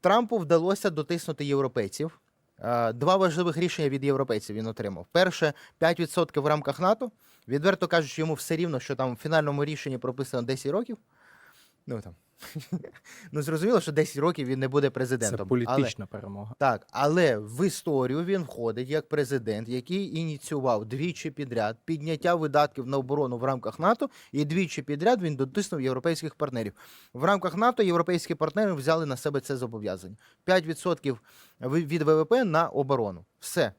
Трампу вдалося дотиснути європейців. Е, Два важливих рішення від європейців він отримав. Перше 5% в рамках НАТО. Відверто кажучи, йому все рівно, що там в фінальному рішенні прописано 10 років. Ну там. Ну зрозуміло, що 10 років він не буде Це президентом. але- політична перемога. так, але в історію він входить як президент, який ініціював двічі підряд підняття видатків на оборону в рамках НАТО, і двічі підряд він дотиснув європейських партнерів. В рамках НАТО європейські партнери взяли на себе це зобов'язання: 5% від ВВП на оборону. Все.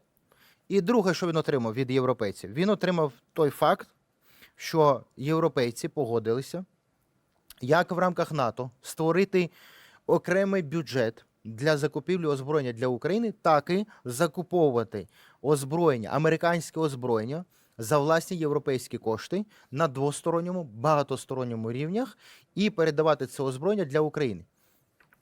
І друге, що він отримав від європейців, він отримав той факт, що європейці погодилися, як в рамках НАТО створити окремий бюджет для закупівлі озброєння для України, так і закуповувати озброєння, американське озброєння за власні європейські кошти на двосторонньому, багатосторонньому рівнях і передавати це озброєння для України.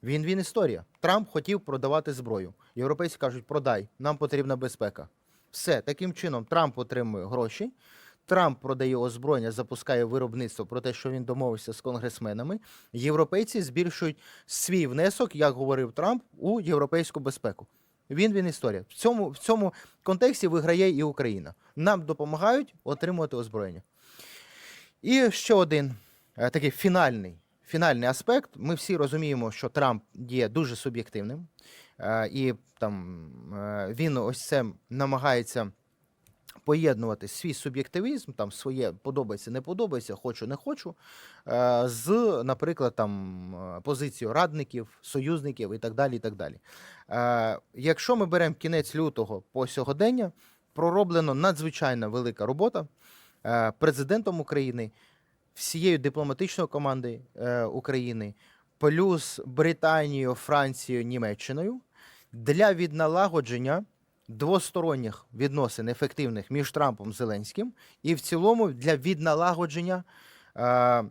Він він історія. Трамп хотів продавати зброю. Європейці кажуть, продай, нам потрібна безпека. Все, таким чином Трамп отримує гроші. Трамп продає озброєння, запускає виробництво про те, що він домовився з конгресменами. Європейці збільшують свій внесок, як говорив Трамп, у європейську безпеку. Він він історія. В цьому, в цьому контексті виграє і Україна. Нам допомагають отримувати озброєння. І ще один е, такий фінальний, фінальний аспект. Ми всі розуміємо, що Трамп є дуже суб'єктивним, е, і там е, він ось це намагається поєднувати свій суб'єктивізм, там своє подобається, не подобається, хочу, не хочу, е, з, наприклад, там е, позицією радників, союзників і так далі. І так далі. Е, Якщо ми беремо кінець лютого по сьогодення, пророблено надзвичайно велика робота президентом України, всією дипломатичною командою України, плюс Британією, Францією, Німеччиною для відналагодження двосторонніх відносин ефективних між Трампом і Зеленським, і в цілому для відналагодження е,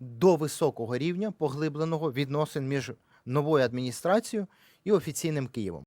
до високого рівня поглибленого відносин між новою адміністрацією і офіційним Києвом.